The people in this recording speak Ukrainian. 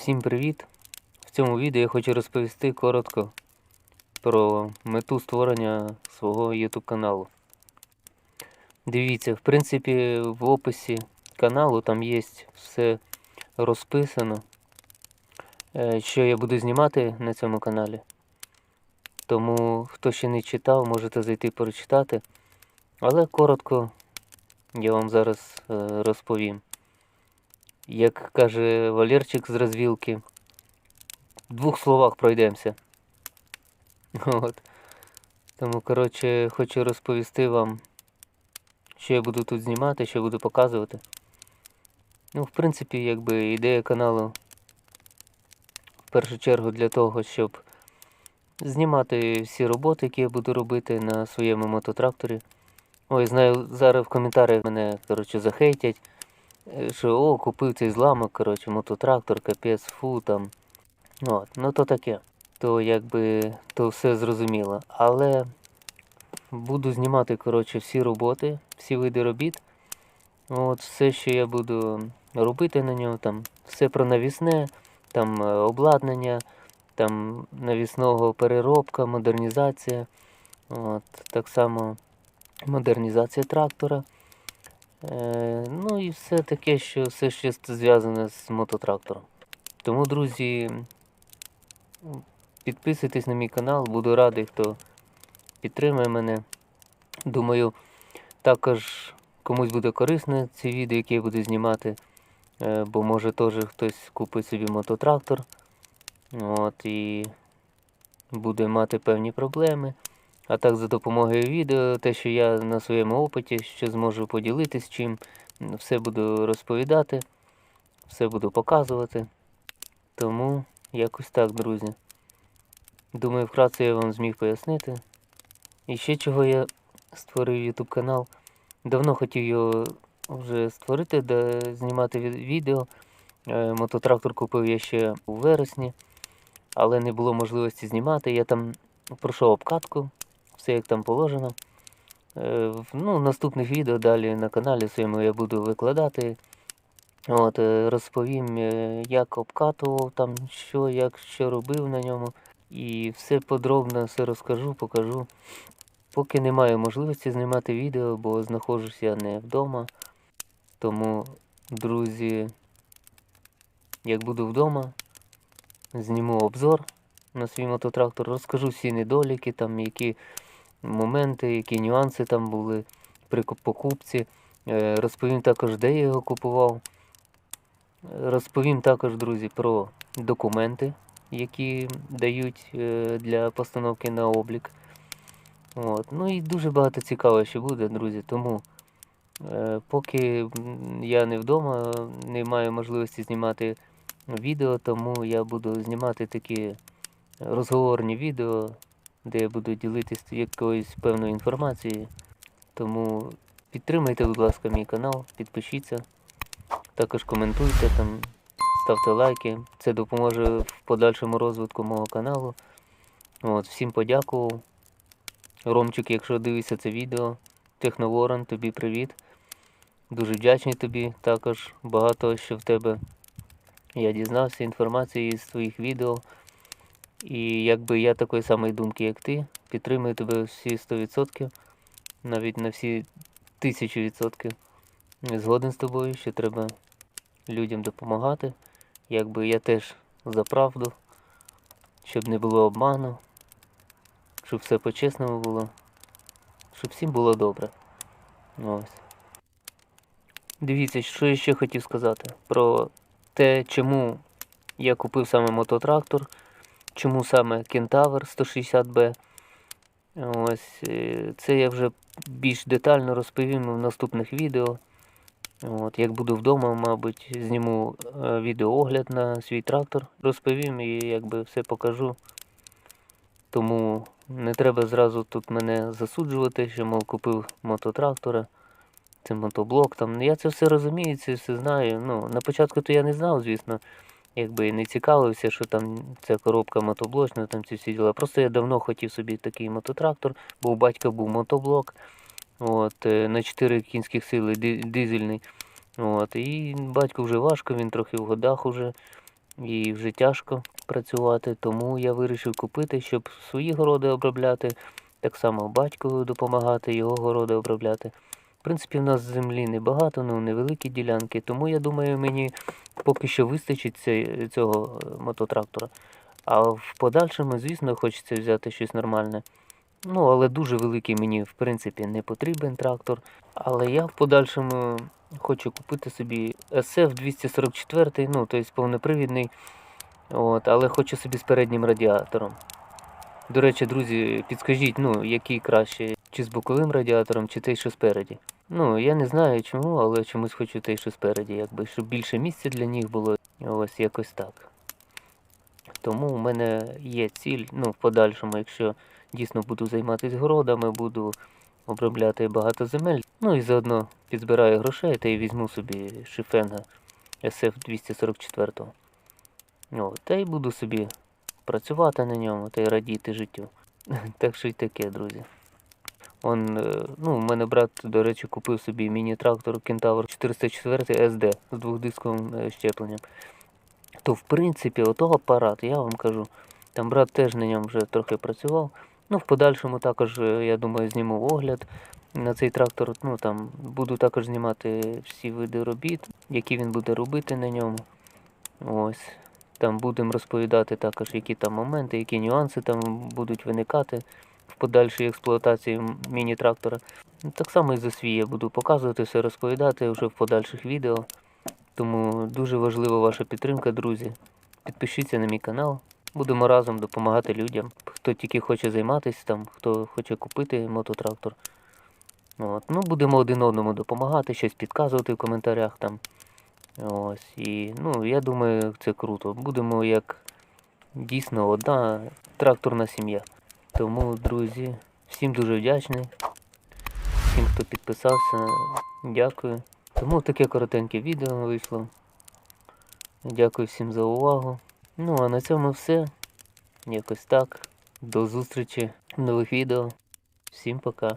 Всім привіт! В цьому відео я хочу розповісти коротко про мету створення свого YouTube каналу. Дивіться, в принципі, в описі каналу там є все розписано, е, що я буду знімати на цьому каналі. Тому, хто ще не читав, можете зайти прочитати. Але коротко я вам зараз е, розповім. Як каже Валерчик з розвілки, в двох словах пройдемося. От. Тому, коротше, хочу розповісти вам, що я буду тут знімати, що буду показувати. Ну, в принципі, якби ідея каналу в першу чергу для того, щоб знімати всі роботи, які я буду робити на своєму мототракторі. Ой, знаю, зараз в коментарях мене, коротше, захейтять. Що о, купив цей зламок, коротше, мототрактор, капець, фу там. От, ну то таке. То якби то все зрозуміло. Але буду знімати, коротше, всі роботи, всі види робіт. От, все, що я буду робити на ньому, там, все про навісне, там е, обладнання, там навісного переробка, модернізація. От, так само модернізація трактора. Е, ну і все таке, що все ще зв'язане з мототрактором. Тому, друзі, підписуйтесь на мій канал, буду радий, хто підтримує мене. Думаю, також комусь буде корисне ці відео, які я буду знімати, е, бо може теж хтось купить собі мототрактор. От, і буде мати певні проблеми. А так за допомогою відео, те, що я на своєму опиті, що зможу поділитись чим, все буду розповідати, все буду показувати. Тому якось так, друзі. Думаю, вкратце я вам зміг пояснити. І ще чого я створив YouTube канал. Давно хотів його вже створити, де знімати від- відео. Е, Мототрактор купив я ще у вересні, але не було можливості знімати. Я там пройшов обкатку все як там положено. Е, в- Ну, наступних відео далі на каналі своєму я буду викладати. От, е, розповім, е, як обкатував там, що, як, що робив на ньому. І все подробно все розкажу, покажу. Поки не маю можливості знімати відео, бо знаходжусь я не вдома. Тому, друзі, як буду вдома, зніму обзор на свій мототрактор, розкажу всі недоліки, там, які моменти, які нюанси там були при покупці. Е, Розповім також, де я його купував. Розповім також, друзі, про документи, які дають е, для постановки на облік. От. Ну і дуже багато цікавого ще буде, друзі. Тому е, поки я не вдома, не маю можливості знімати відео, тому я буду знімати такі розговорні відео, де я буду ділитися якоюсь певною інформацією. Тому підтримайте, будь ласка, мій канал, підпишіться, також коментуйте там, ставте лайки. Це допоможе в подальшому розвитку мого каналу. От, всім подякував. Ромчик, якщо дивишся це відео, Техноворон, тобі привіт. Дуже вдячний тобі також. Багато що в тебе я дізнався інформації з твоїх відео. І якби я такої самої думки, як ти, підтримую тебе всі 100%, навіть на всі 1000%. Згоден з тобою, що треба людям допомагати. Якби я теж за правду, щоб не було обману, щоб все по-чесному було, щоб всім було добре. Ось. Дивіться, що я ще хотів сказати про те, чому я купив саме мототрактор. Чому саме Кентавр 160B? Ось е, це я вже більш детально розповім в наступних відео. От, як буду вдома, мабуть, зніму е, відеоогляд на свій трактор, розповім і якби все покажу. Тому не треба зразу тут мене засуджувати, що мов купив мототрактора, це мотоблок. Там. Я це все розумію, це все знаю. Ну, на початку то я не знав, звісно якби не цікавився, що там ця коробка мотоблочна, там ці всі діла. Просто я давно хотів собі такий мототрактор, бо у батька був мотоблок от, е, на 4 кінських сили дизельний. От, і батьку вже важко, він трохи в годах уже. і вже тяжко працювати, тому я вирішив купити, щоб свої городи обробляти, так само батькові допомагати, його городи обробляти. В принципі, в нас землі небагато, ну невеликі ділянки, тому я думаю, мені поки що вистачить цього е, мототрактора. А в подальшому, звісно, хочеться взяти щось нормальне. Ну, але дуже великий мені, в принципі, не потрібен трактор. Але я в подальшому хочу купити собі SF 244, ну, тобто повнопривідний. От, але хочу собі з переднім радіатором. До речі, друзі, підскажіть, ну, який краще, чи з боковим радіатором, чи той, що спереді. Ну, я не знаю чому, але чомусь хочу той, що спереді, якби, щоб більше місця для них було. Ось якось так. Тому в мене є ціль, ну, в подальшому, якщо дійсно буду займатися городами, буду обробляти багато земель. Ну і заодно підзбираю грошей та й візьму собі шифенга SF 244. О, та й буду собі працювати на ньому та й радіти життю. Так що й таке, друзі. Он, е, ну, у мене брат, до речі, купив собі міні-трактор Kentaur 404 SD з двохдисковим е, щепленням. То, в принципі, ото апарат, я вам кажу. Там брат теж на ньому вже трохи працював. Ну, в подальшому також, е, я думаю, зніму огляд на цей трактор. Ну, там буду також знімати всі види робіт, які він буде робити на ньому. Ось. Там будемо розповідати також, які там моменти, які нюанси там будуть виникати в подальшій експлуатації міні-трактора. Так само і за свій я буду показувати, все розповідати вже в подальших відео. Тому дуже важлива ваша підтримка, друзі. Підпишіться на мій канал. Будемо разом допомагати людям. Хто тільки хоче займатися там, хто хоче купити мототрактор. От. Ну, будемо один одному допомагати, щось підказувати в коментарях там. Ось. І ну, я думаю, це круто. Будемо як дійсно одна тракторна сім'я. Тому, друзі, всім дуже вдячний. Всім, хто підписався, дякую. Тому таке коротеньке відео вийшло. Дякую всім за увагу. Ну а на цьому все. Якось так. До зустрічі в нових відео. Всім пока.